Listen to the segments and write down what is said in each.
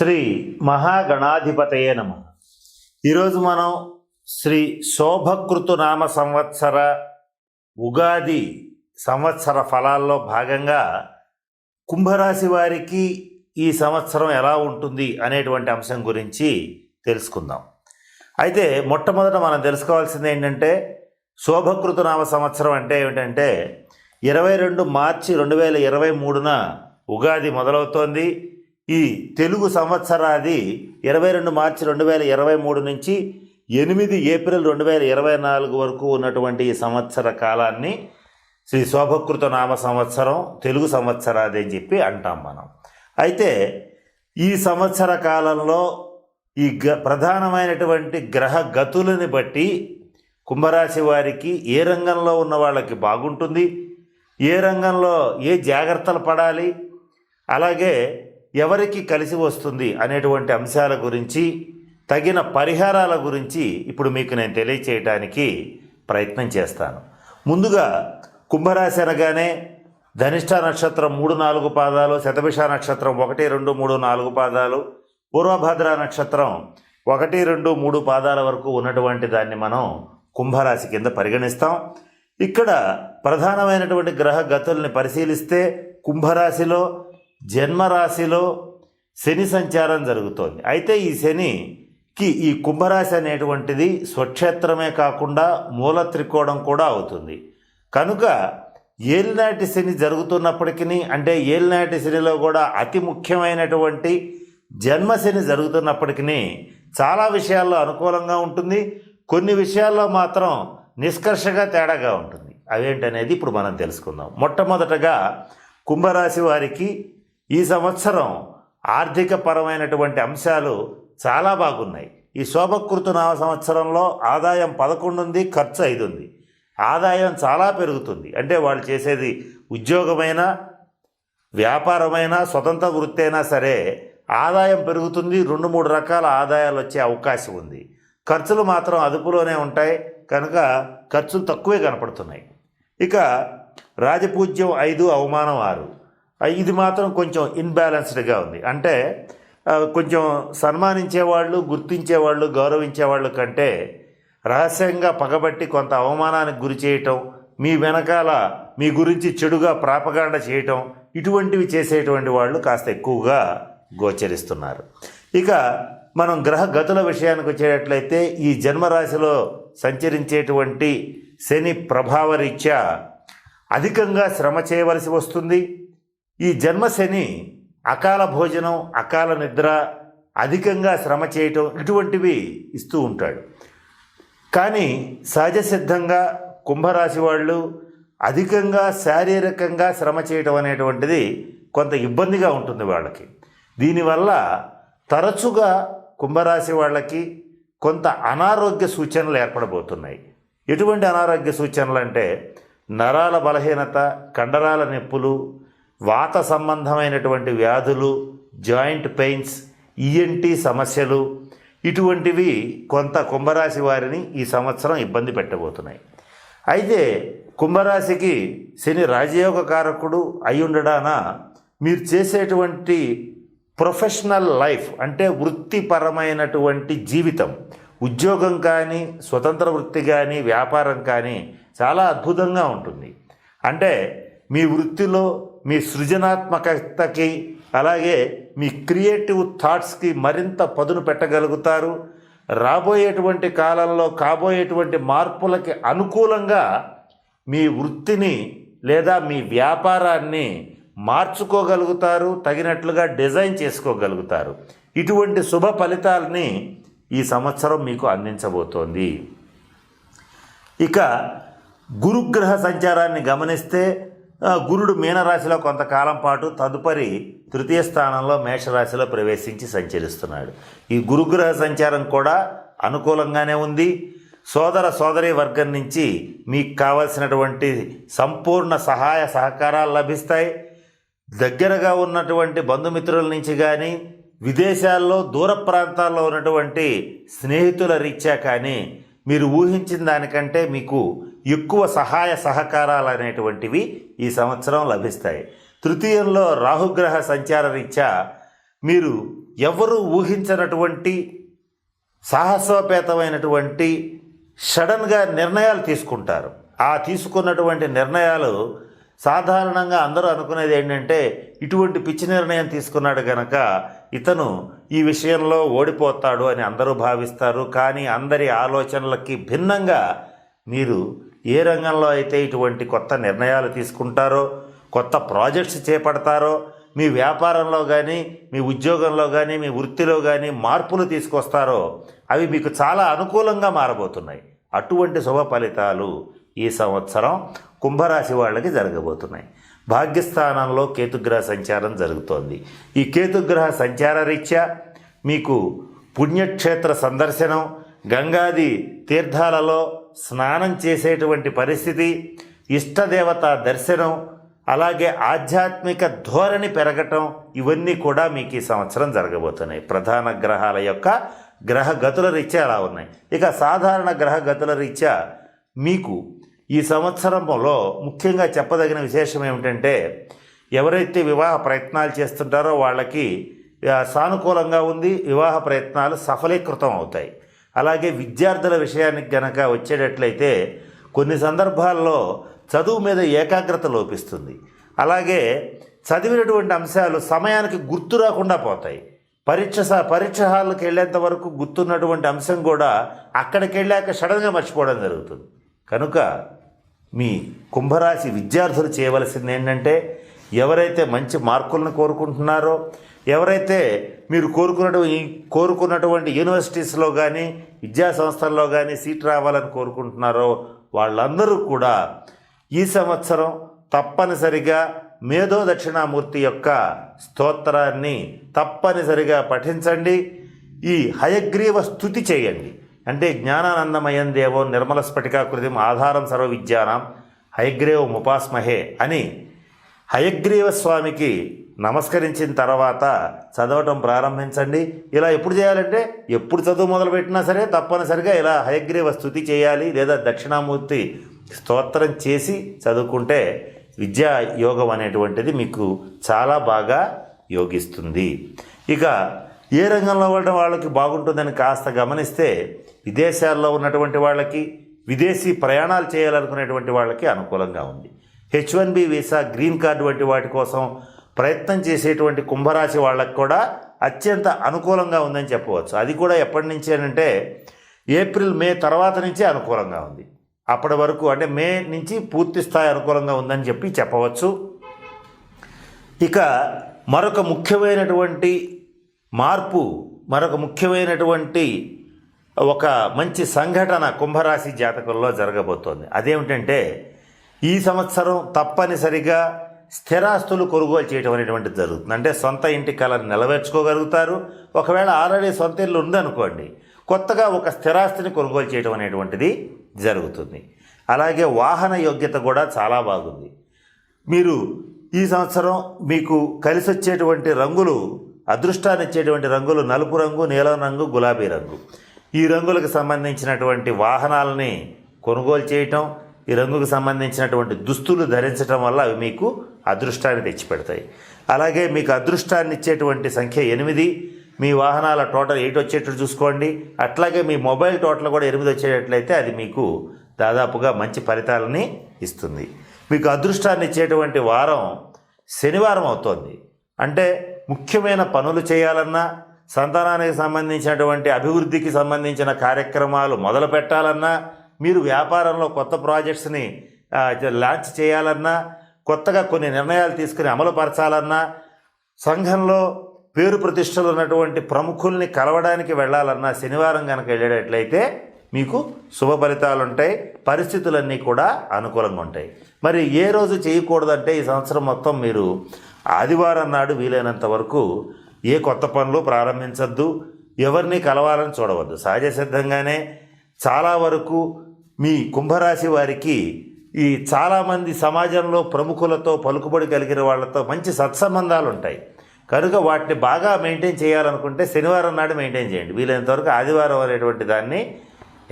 శ్రీ మహాగణాధిపతయే నమ. ఈరోజు మనం శ్రీ శోభకృతు నామ సంవత్సర ఉగాది సంవత్సర ఫలాల్లో భాగంగా కుంభరాశి వారికి ఈ సంవత్సరం ఎలా ఉంటుంది అనేటువంటి అంశం గురించి తెలుసుకుందాం. అయితే మొట్టమొదట మనం తెలుసుకోవాల్సింది ఏంటంటే శోభకృత నామ సంవత్సరం అంటే ఏమిటంటే ఇరవై రెండు మార్చి రెండు వేల ఇరవై మూడున ఉగాది మొదలవుతోంది. ఈ తెలుగు సంవత్సరాది ఇరవై రెండు మార్చి రెండు వేల ఇరవై మూడు నుంచి ఎనిమిది ఏప్రిల్ రెండు వేల ఇరవై నాలుగు వరకు ఉన్నటువంటి ఈ సంవత్సర కాలాన్ని శ్రీ శోభకృత నామ సంవత్సరం తెలుగు సంవత్సరాది అని చెప్పి అంటాం మనం. అయితే ఈ సంవత్సర కాలంలో ఈ గ ప్రధానమైనటువంటి గ్రహ గతులని బట్టి కుంభరాశి వారికి ఏ రంగంలో ఉన్న వాళ్ళకి బాగుంటుంది? ఏ రంగంలో ఏ జాగ్రత్తలు పడాలి? అలాగే ఎవరికి కలిసి వస్తుంది అనేటువంటి అంశాల గురించి తగిన పరిహారాల గురించి ఇప్పుడు మీకు నేను తెలియచేయడానికి ప్రయత్నం చేస్తాను. ముందుగా కుంభరాశి అనగానే ధనిష్ట నక్షత్రం మూడు నాలుగు పాదాలు శతభిష నక్షత్రం ఒకటి రెండు మూడు నాలుగు పాదాలు పూర్వభద్ర నక్షత్రం ఒకటి రెండు మూడు పాదాల వరకు ఉన్నటువంటి దాన్ని మనం కుంభరాశి కింద పరిగణిస్తాం. ఇక్కడ ప్రధానమైనటువంటి గ్రహ గతుల్ని పరిశీలిస్తే కుంభరాశిలో జన్మరాశిలో శని సంచారం జరుగుతోంది. అయితే ఈ శనికి ఈ కుంభరాశి అనేటువంటిది స్వక్షేత్రమే కాకుండా మూల త్రికోణం కూడా అవుతుంది. కనుక ఏలినాటి శని జరుగుతున్నప్పటికీ అంటే ఏలినాటి శనిలో కూడా అతి ముఖ్యమైనటువంటి జన్మశని జరుగుతున్నప్పటికీ చాలా విషయాల్లో అనుకూలంగా ఉంటుంది. కొన్ని విషయాల్లో మాత్రం నిష్కర్షగా తేడాగా ఉంటుంది. అవేంటనేది ఇప్పుడు మనం తెలుసుకుందాం. మొట్టమొదటగా కుంభరాశి వారికి ఈ సంవత్సరం ఆర్థిక పరమైనటువంటి అంశాలు చాలా బాగున్నాయి. ఈ శోభకృతు నామ సంవత్సరంలో ఆదాయం పదకొండు ఉంది ఖర్చు ఐదు ఉంది. ఆదాయం చాలా పెరుగుతుంది. అంటే వాళ్ళు చేసేది ఉద్యోగమైనా వ్యాపారమైనా స్వతంత్ర వృత్తి అయినా సరే ఆదాయం పెరుగుతుంది రెండు మూడు రకాల ఆదాయాలు వచ్చే అవకాశం ఉంది. ఖర్చులు మాత్రం అదుపులోనే ఉంటాయి కనుక ఖర్చులు తక్కువే కనపడుతున్నాయి. ఇక రాజపూజ్యం ఐదు అవమానం ఆరు. ఇది మాత్రం కొంచెం ఇన్బ్యాలెన్స్డ్గా ఉంది. అంటే కొంచెం సన్మానించేవాళ్ళు గుర్తించేవాళ్ళు గౌరవించేవాళ్ళు కంటే రహస్యంగా పగబట్టి కొంత అవమానానికి గురి చేయటం మీ వెనకాల మీ గురించి చెడుగా ప్రాపగాండ చేయటం ఇటువంటివి చేసేటువంటి వాళ్ళు కాస్త ఎక్కువగా గోచరిస్తున్నారు. ఇక మనం గ్రహ గతుల విషయానికి వచ్చేటట్లయితే ఈ జన్మరాశిలో సంచరించేటువంటి శని ప్రభావరీత్యా అధికంగా శ్రమ చేయవలసి వస్తుంది. ఈ జన్మశని అకాల భోజనం అకాల నిద్ర అధికంగా శ్రమ చేయటం ఇటువంటివి ఇస్తూ ఉంటాడు. కానీ సహజ సిద్ధంగా కుంభరాశి వాళ్ళు అధికంగా శారీరకంగా శ్రమ చేయటం అనేటువంటిది కొంత ఇబ్బందిగా ఉంటుంది వాళ్ళకి. దీనివల్ల తరచుగా కుంభరాశి వాళ్ళకి కొంత అనారోగ్య సూచనలు ఏర్పడబోతున్నాయి. ఎటువంటి అనారోగ్య సూచనలు అంటే నరాల బలహీనత కండరాల నొప్పులు వాత సంబంధమైనటువంటి వ్యాధులు జాయింట్ పెయిన్స్ ఈఎన్టీ సమస్యలు ఇటువంటివి కొంత కుంభరాశి వారిని ఈ సంవత్సరం ఇబ్బంది పెట్టబోతున్నాయి. అయితే కుంభరాశికి శని రాజయోగ కారకుడు అయ్యుండడాన మీరు చేసేటువంటి ప్రొఫెషనల్ లైఫ్ అంటే వృత్తిపరమైనటువంటి జీవితం ఉద్యోగం కానీ స్వతంత్ర వృత్తి కానీ వ్యాపారం కానీ చాలా అద్భుతంగా ఉంటుంది. అంటే మీ వృత్తిలో మీ సృజనాత్మకతకి అలాగే మీ క్రియేటివ్ థాట్స్కి మరింత పదును పెట్టగలుగుతారు. రాబోయేటువంటి కాలంలో కాబోయేటువంటి మార్పులకి అనుకూలంగా మీ వృత్తిని లేదా మీ వ్యాపారాన్ని మార్చుకోగలుగుతారు తగినట్లుగా డిజైన్ చేసుకోగలుగుతారు. ఇటువంటి శుభ ఫలితాలని ఈ సంవత్సరం మీకు అందించబోతోంది. ఇక గురుగ్రహ సంచారాన్ని గమనిస్తే గురుడు మీనరాశిలో కొంతకాలం పాటు తదుపరి తృతీయ స్థానంలో మేషరాశిలో ప్రవేశించి సంచరిస్తున్నాడు. ఈ గురుగ్రహ సంచారం కూడా అనుకూలంగానే ఉంది. సోదర సోదరి వర్గం నుంచి మీకు కావలసినటువంటి సంపూర్ణ సహాయ సహకారాలు లభిస్తాయి. దగ్గరగా ఉన్నటువంటి బంధుమిత్రుల నుంచి కానీ విదేశాల్లో దూర ప్రాంతాల్లో ఉన్నటువంటి స్నేహితుల రీత్యా కానీ మీరు ఊహించిన దానికంటే మీకు ఎక్కువ సహాయ సహకారాలు అనేటువంటివి ఈ సంవత్సరం లభిస్తాయి. తృతీయంలో రాహుగ్రహ సంచార రీత్యా మీరు ఎవరు ఊహించినటువంటి సాహసోపేతమైనటువంటి సడన్గా నిర్ణయాలు తీసుకుంటారు. ఆ తీసుకున్నటువంటి నిర్ణయాలు సాధారణంగా అందరూ అనుకునేది ఏంటంటే ఇటువంటి పిచ్చి నిర్ణయం తీసుకున్నాడు గనక ఇతను ఈ విషయంలో ఓడిపోతాడు అని అందరూ భావిస్తారు. కానీ అందరి ఆలోచనలకి భిన్నంగా మీరు ఏ రంగంలో అయితే ఇటువంటి కొత్త నిర్ణయాలు తీసుకుంటారో కొత్త ప్రాజెక్ట్స్ చేపడతారో మీ వ్యాపారంలో కానీ మీ ఉద్యోగంలో కానీ మీ వృత్తిలో కానీ మార్పులు తీసుకొస్తారో అవి మీకు చాలా అనుకూలంగా మారబోతున్నాయి. అటువంటి శుభ ఫలితాలు ఈ సంవత్సరం కుంభరాశి వాళ్ళకి జరగబోతున్నాయి. భాగ్యస్థానంలో కేతుగ్రహ సంచారం జరుగుతోంది. ఈ కేతుగ్రహ సంచార రీత్యా మీకు పుణ్యక్షేత్ర సందర్శనం గంగాది తీర్థాలలో స్నానం చేసేటువంటి పరిస్థితి ఇష్టదేవత దర్శనం అలాగే ఆధ్యాత్మిక ధోరణి పెరగటం ఇవన్నీ కూడా మీకు ఈ సంవత్సరం జరగబోతున్నాయి. ప్రధాన గ్రహాల యొక్క గ్రహ గతుల రీత్యా అలా ఉన్నాయి. ఇక సాధారణ గ్రహ గతుల రీత్యా మీకు ఈ సంవత్సరంలో ముఖ్యంగా చెప్పదగిన విశేషం ఏమిటంటే ఎవరైతే వివాహ ప్రయత్నాలు చేస్తుంటారో వాళ్ళకి సానుకూలంగా ఉంది వివాహ ప్రయత్నాలు సఫలీకృతం అవుతాయి. అలాగే విద్యార్థుల విషయానికి గనక వచ్చేటట్లయితే కొన్ని సందర్భాల్లో చదువు మీద ఏకాగ్రత లోపిస్తుంది. అలాగే చదివినటువంటి అంశాలు సమయానికి గుర్తు రాకుండా పోతాయి. పరీక్ష పరీక్ష హాల్కి వెళ్ళేంత వరకు గుర్తున్నటువంటి అంశం కూడా అక్కడికి వెళ్ళాక సడన్గా మర్చిపోవడం జరుగుతుంది. కనుక మీ కుంభరాశి విద్యార్థులు చేయవలసింది ఏంటంటే ఎవరైతే మంచి మార్కులను కోరుకుంటున్నారో ఎవరైతే మీరు కోరుకున్నటువంటి కోరుకున్నటువంటి యూనివర్సిటీస్లో కానీ విద్యా సంస్థల్లో కానీ సీట్ రావాలని కోరుకుంటున్నారో వాళ్ళందరూ కూడా ఈ సంవత్సరం తప్పనిసరిగా మేధో దక్షిణామూర్తి యొక్క స్తోత్రాన్ని తప్పనిసరిగా పఠించండి. ఈ హయగ్రీవ స్థుతి చేయండి. అంటే జ్ఞానానందమయం దేవో నిర్మల స్ఫటికాకృతిం ఆధారం సర్వ విద్యానం హయగ్రీవం ఉపాస్మహే అని హయగ్రీవ స్వామికి నమస్కరించిన తర్వాత చదవటం ప్రారంభించండి. ఇలా ఎప్పుడు చేయాలంటే ఎప్పుడు చదువు మొదలుపెట్టినా సరే తప్పనిసరిగా ఇలా హయగ్రీవ స్థుతి చేయాలి లేదా దక్షిణామూర్తి స్తోత్రం చేసి చదువుకుంటే విద్యా యోగం అనేటువంటిది మీకు చాలా బాగా యోగిస్తుంది. ఇక ఏ రంగంలో ఉన్న వాళ్ళకి బాగుంటుందని కాస్త గమనిస్తే విదేశాల్లో ఉన్నటువంటి వాళ్ళకి విదేశీ ప్రయాణాలు చేయాలనుకునేటువంటి వాళ్ళకి అనుకూలంగా ఉంది. H one B visa green card వంటి వాటి కోసం ప్రయత్నం చేసేటువంటి కుంభరాశి వాళ్ళకు కూడా అత్యంత అనుకూలంగా ఉందని చెప్పవచ్చు. అది కూడా ఎప్పటి నుంచి అంటే ఏప్రిల్ మే తర్వాత నుంచే అనుకూలంగా ఉంది. అప్పటి వరకు అంటే మే నుంచి పూర్తి స్థాయి అనుకూలంగా ఉందని చెప్పి చెప్పవచ్చు. ఇక మరొక ముఖ్యమైనటువంటి మార్పు మరొక ముఖ్యమైనటువంటి ఒక మంచి సంఘటన కుంభరాశి జాతకంలో జరగబోతోంది. అదేమిటంటే ఈ సంవత్సరం తప్పనిసరిగా స్థిరాస్తులు కొనుగోలు చేయడం అనేటువంటిది జరుగుతుంది. అంటే సొంత ఇంటి కళను నెలవేర్చుకోగలుగుతారు. ఒకవేళ ఆల్రెడీ సొంత ఇల్లు ఉందనుకోండి కొత్తగా ఒక స్థిరాస్తిని కొనుగోలు చేయడం అనేటువంటిది జరుగుతుంది. అలాగే వాహన యోగ్యత కూడా చాలా బాగుంది. మీరు ఈ సంవత్సరం మీకు కలిసి వచ్చేటువంటి రంగులు అదృష్టాన్ని ఇచ్చేటువంటి రంగులు నలుపు రంగు నీలం రంగు గులాబీ రంగు. ఈ రంగులకు సంబంధించినటువంటి వాహనాలని కొనుగోలు చేయటం ఈ రంగుకు సంబంధించినటువంటి దుస్తులు ధరించడం వల్ల అవి మీకు అదృష్టాన్ని తెచ్చిపెడతాయి. అలాగే మీకు అదృష్టాన్ని ఇచ్చేటువంటి సంఖ్య ఎనిమిది. మీ వాహనాల టోటల్ ఎయిట్ వచ్చేటట్టు చూసుకోండి. అట్లాగే మీ మొబైల్ టోటల్ కూడా ఎనిమిది వచ్చేటట్లయితే అది మీకు దాదాపుగా మంచి ఫలితాలని ఇస్తుంది. మీకు అదృష్టాన్ని ఇచ్చేటువంటి వారం శనివారం అవుతోంది. అంటే ముఖ్యమైన పనులు చేయాలన్నా సంతానానికి సంబంధించినటువంటి అభివృద్ధికి సంబంధించిన కార్యక్రమాలు మొదలు పెట్టాలన్నా మీరు వ్యాపారంలో కొత్త ప్రాజెక్ట్స్ని లాంచ్ చేయాలన్నా కొత్తగా కొన్ని నిర్ణయాలు తీసుకుని అమలుపరచాలన్నా సంఘంలో పేరు ప్రతిష్టలు ఉన్నటువంటి ప్రముఖుల్ని కలవడానికి వెళ్ళాలన్నా శనివారం కనుక వెళ్ళేటట్లయితే మీకు శుభ ఫలితాలు ఉంటాయి పరిస్థితులన్నీ కూడా అనుకూలంగా ఉంటాయి. మరి ఏ రోజు చేయకూడదంటే ఈ సంవత్సరం మొత్తం మీరు ఆదివారం నాడు వీలైనంత వరకు ఏ కొత్త పనులు ప్రారంభించద్దు ఎవరిని కలవాలని చూడవద్దు. సహజ సిద్ధంగానే చాలా వరకు మీ కుంభరాశి వారికి ఈ చాలామంది సమాజంలో ప్రముఖులతో పలుకుబడి కలిగిన వాళ్ళతో మంచి సత్సంబంధాలు ఉంటాయి కనుక వాటిని బాగా మెయింటైన్ చేయాలనుకుంటే శనివారం నాడు మెయింటైన్ చేయండి. వీలైనంతవరకు ఆదివారం అనేటువంటి దాన్ని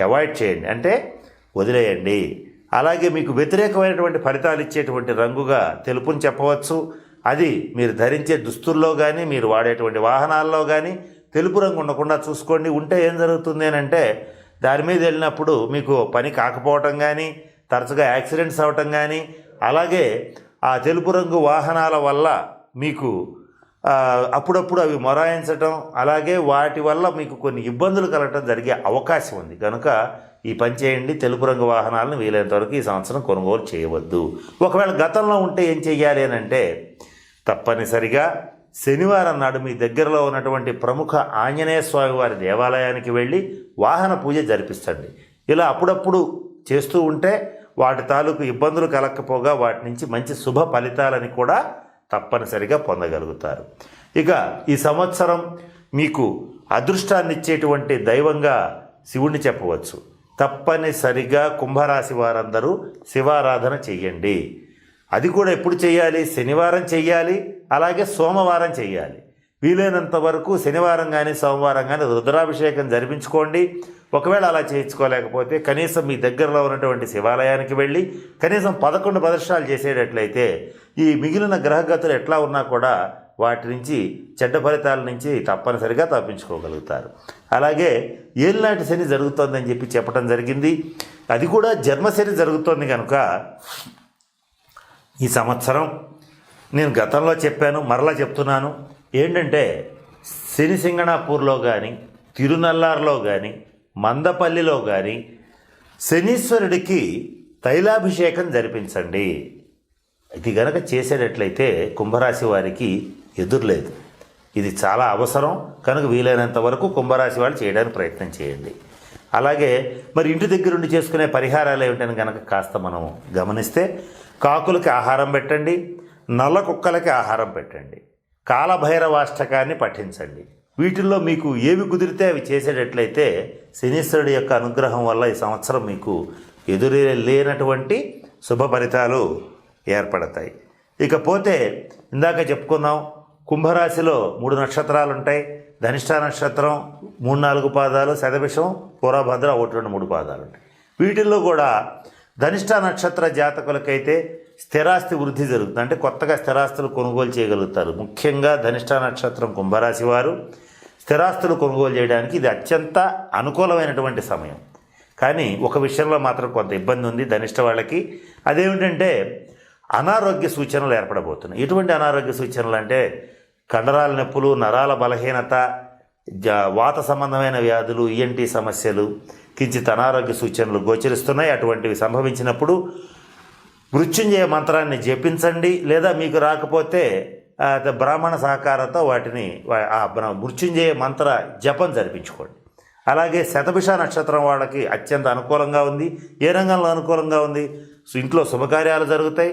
అవాయిడ్ చేయండి. అంటే వదిలేయండి. అలాగే మీకు వ్యతిరేకమైనటువంటి ఫలితాలు ఇచ్చేటువంటి రంగుగా తెలుపుని చెప్పవచ్చు. అది మీరు ధరించే దుస్తుల్లో కానీ మీరు వాడేటువంటి వాహనాల్లో కానీ తెలుపు రంగు ఉండకుండా చూసుకోండి. ఉంటే ఏం జరుగుతుంది అని అంటే దాని మీద వెళ్ళినప్పుడు మీకు పని కాకపోవటం కానీ తరచుగా యాక్సిడెంట్స్ అవ్వటం కానీ అలాగే ఆ తెలుపు రంగు వాహనాల వల్ల మీకు అప్పుడప్పుడు అవి మొరాయించటం అలాగే వాటి వల్ల మీకు కొన్ని ఇబ్బందులు కలగటం జరిగే అవకాశం ఉంది. కనుక ఈ పని చేయండి. తెలుపు రంగు వాహనాలను వీలైనంత వరకు ఈ సంవత్సరం కొనుగోలు చేయవద్దు. ఒకవేళ గతంలో ఉంటే ఏం చెయ్యాలి అని అంటే తప్పనిసరిగా శనివారం నాడు మీ దగ్గరలో ఉన్నటువంటి ప్రముఖ ఆంజనేయ స్వామి వారి దేవాలయానికి వెళ్ళి వాహన పూజ జరిపిస్తండి. ఇలా అప్పుడప్పుడు చేస్తూ ఉంటే వాటి తాలూకు ఇబ్బందులు కలగకపోగా వాటి నుంచి మంచి శుభ ఫలితాలని కూడా తప్పనిసరిగా పొందగలుగుతారు. ఇక ఈ సంవత్సరం మీకు అదృష్టాన్ని ఇచ్చేటువంటి దైవంగా శివుణ్ణి చెప్పవచ్చు. తప్పనిసరిగా కుంభరాశి వారందరూ శివారాధన చెయ్యండి. అది కూడా ఎప్పుడు చేయాలి శనివారం చెయ్యాలి? అలాగే సోమవారం చేయాలి. వీలైనంత వరకు శనివారం కానీ సోమవారం కానీ రుద్రాభిషేకం జరిపించుకోండి. ఒకవేళ అలా చేయించుకోలేకపోతే కనీసం మీ దగ్గరలో ఉన్నటువంటి శివాలయానికి వెళ్ళి కనీసం పదకొండు ప్రదర్శనలు చేసేటట్లయితే ఈ మిగిలిన గ్రహగతులు ఎట్లా ఉన్నా కూడా వాటి నుంచి చెడ్డ ఫలితాల నుంచి తప్పనిసరిగా తప్పించుకోగలుగుతారు. అలాగే ఏలినాటి శని జరుగుతోందని చెప్పి చెప్పడం జరిగింది. అది కూడా జన్మశని జరుగుతోంది కనుక ఈ సంవత్సరం నేను గతంలో చెప్పాను మరలా చెప్తున్నాను. ఏంటంటే శనిసింగణాపూర్లో కానీ తిరునల్లార్లో కానీ మందపల్లిలో కానీ శనీశ్వరుడికి తైలాభిషేకం జరిపించండి. ఇది గనక చేసేటట్లయితే కుంభరాశి వారికి ఎదురులేదు. ఇది చాలా అవసరం. కనుక వీలైనంత వరకు కుంభరాశి వాళ్ళు చేయడానికి ప్రయత్నం చేయండి. అలాగే మరి ఇంటి దగ్గరుండి చేసుకునే పరిహారాలు ఏమిటని కనుక కాస్త మనం గమనిస్తే కాకులకి ఆహారం పెట్టండి. నల్ల కుక్కలకి ఆహారం పెట్టండి. కాలభైరవాష్టకాన్ని పఠించండి. వీటిల్లో మీకు ఏవి కుదిరితే అవి చేసేటట్లయితే శనీశ్వరుడి యొక్క అనుగ్రహం వల్ల ఈ సంవత్సరం మీకు ఎదురే లేనటువంటి శుభ ఫలితాలు ఏర్పడతాయి. ఇకపోతే ఇందాక చెప్పుకున్నాం కుంభరాశిలో మూడు నక్షత్రాలు ఉంటాయి ధనిష్ట నక్షత్రం మూడు నాలుగు పాదాలు శతభిషం పురాభద్ర ఒకటి రెండు మూడు పాదాలు ఉంటాయి వీటిల్లో కూడా ధనిష్ట నక్షత్ర జాతకులకైతే స్థిరాస్తి వృద్ధి జరుగుతుంది. అంటే కొత్తగా స్థిరాస్తులు కొనుగోలు చేయగలుగుతారు. ముఖ్యంగా ధనిష్ట నక్షత్రం కుంభరాశి వారు స్థిరాస్తులు కొనుగోలు చేయడానికి ఇది అత్యంత అనుకూలమైనటువంటి సమయం. కానీ ఒక విషయంలో మాత్రం కొంత ఇబ్బంది ఉంది ధనిష్ట వాళ్ళకి. అదేమిటంటే అనారోగ్య సూచనలు ఏర్పడబోతున్నాయి. ఎటువంటి అనారోగ్య సూచనలు అంటే కండరాల నొప్పులు నరాల బలహీనత వాత సంబంధమైన వ్యాధులు ఈఎన్టీ సమస్యలు కించిత్ అనారోగ్య సూచనలు గోచరిస్తున్నాయి. అటువంటివి సంభవించినప్పుడు మృత్యుంజయ మంత్రాన్ని జపించండి లేదా మీకు రాకపోతే బ్రాహ్మణ సహకారంతో వాటిని ఆ మృత్యుంజయ మంత్ర జపం జరిపించుకోండి. అలాగే శతభిష నక్షత్రం వాళ్ళకి అత్యంత అనుకూలంగా ఉంది ఏ రంగంలో అనుకూలంగా ఉంది? ఇంట్లో శుభకార్యాలు జరుగుతాయి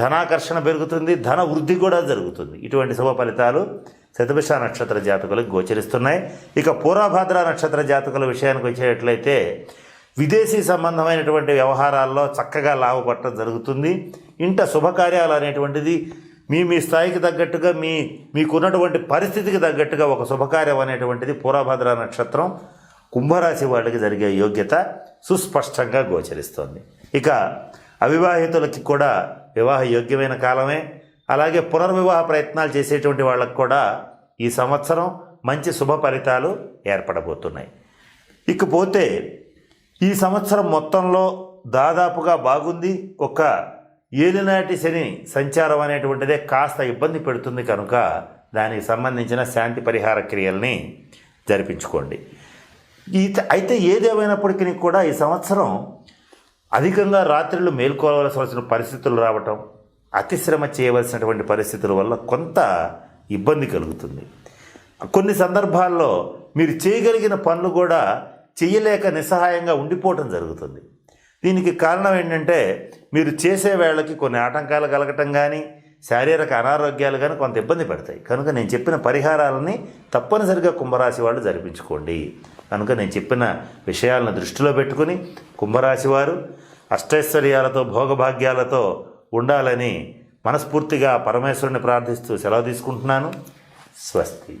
ధనాకర్షణ పెరుగుతుంది ధన వృద్ధి కూడా జరుగుతుంది. ఇటువంటి శుభ ఫలితాలు శతభిష నక్షత్ర జాతకులకు గోచరిస్తున్నాయి. ఇక పూర్వభద్ర నక్షత్ర జాతకుల విషయానికి వచ్చేటట్లయితే విదేశీ సంబంధమైనటువంటి వ్యవహారాల్లో చక్కగా లాభపడటం జరుగుతుంది. ఇంట శుభకార్యాలు అనేటువంటిది మీ మీ స్థాయికి తగ్గట్టుగా మీ మీకున్నటువంటి పరిస్థితికి తగ్గట్టుగా ఒక శుభకార్యం అనేటువంటిది పూర్వభద్ర నక్షత్రం కుంభరాశి వాళ్ళకి జరిగే యోగ్యత సుస్పష్టంగా గోచరిస్తోంది. ఇక అవివాహితులకి కూడా వివాహ యోగ్యమైన కాలమే. అలాగే పునర్వివాహ ప్రయత్నాలు చేసేటువంటి వాళ్ళకు కూడా ఈ సంవత్సరం మంచి శుభ ఫలితాలు ఏర్పడబోతున్నాయి. ఇకపోతే ఈ సంవత్సరం మొత్తంలో దాదాపుగా బాగుంది. ఒక ఏలినాటి శని సంచారం అనేటువంటిదే కాస్త ఇబ్బంది పెడుతుంది కనుక దానికి సంబంధించిన శాంతి పరిహార క్రియల్ని జరిపించుకోండి. ఈ అయితే ఏదేమైనప్పటికీ కూడా ఈ సంవత్సరం అధికంగా రాత్రులు మేల్కోవాల్సి వచ్చిన పరిస్థితులు రావటం అతిశ్రమ చేయవలసినటువంటి పరిస్థితుల వల్ల కొంత ఇబ్బంది కలుగుతుంది. కొన్ని సందర్భాల్లో మీరు చేయగలిగిన పనులు కూడా చేయలేక నిస్సహాయంగా ఉండిపోవటం జరుగుతుంది. దీనికి కారణం ఏంటంటే మీరు చేసే వేళకి కొన్ని ఆటంకాలు కలగటం కానీ శారీరక అనారోగ్యాలు కానీ కొంత ఇబ్బంది పడతాయి. కనుక నేను చెప్పిన పరిహారాలని తప్పనిసరిగా కుంభరాశి వాళ్ళు జరిపించుకోండి. కనుక నేను చెప్పిన విషయాలను దృష్టిలో పెట్టుకుని కుంభరాశి వారు అష్టైశ్వర్యాలతో భోగభాగ్యాలతో ఉండాలని మనస్ఫూర్తిగా పరమేశ్వరుని ప్రార్థిస్తూ సెలవు తీసుకుంటున్నాను. స్వస్తి.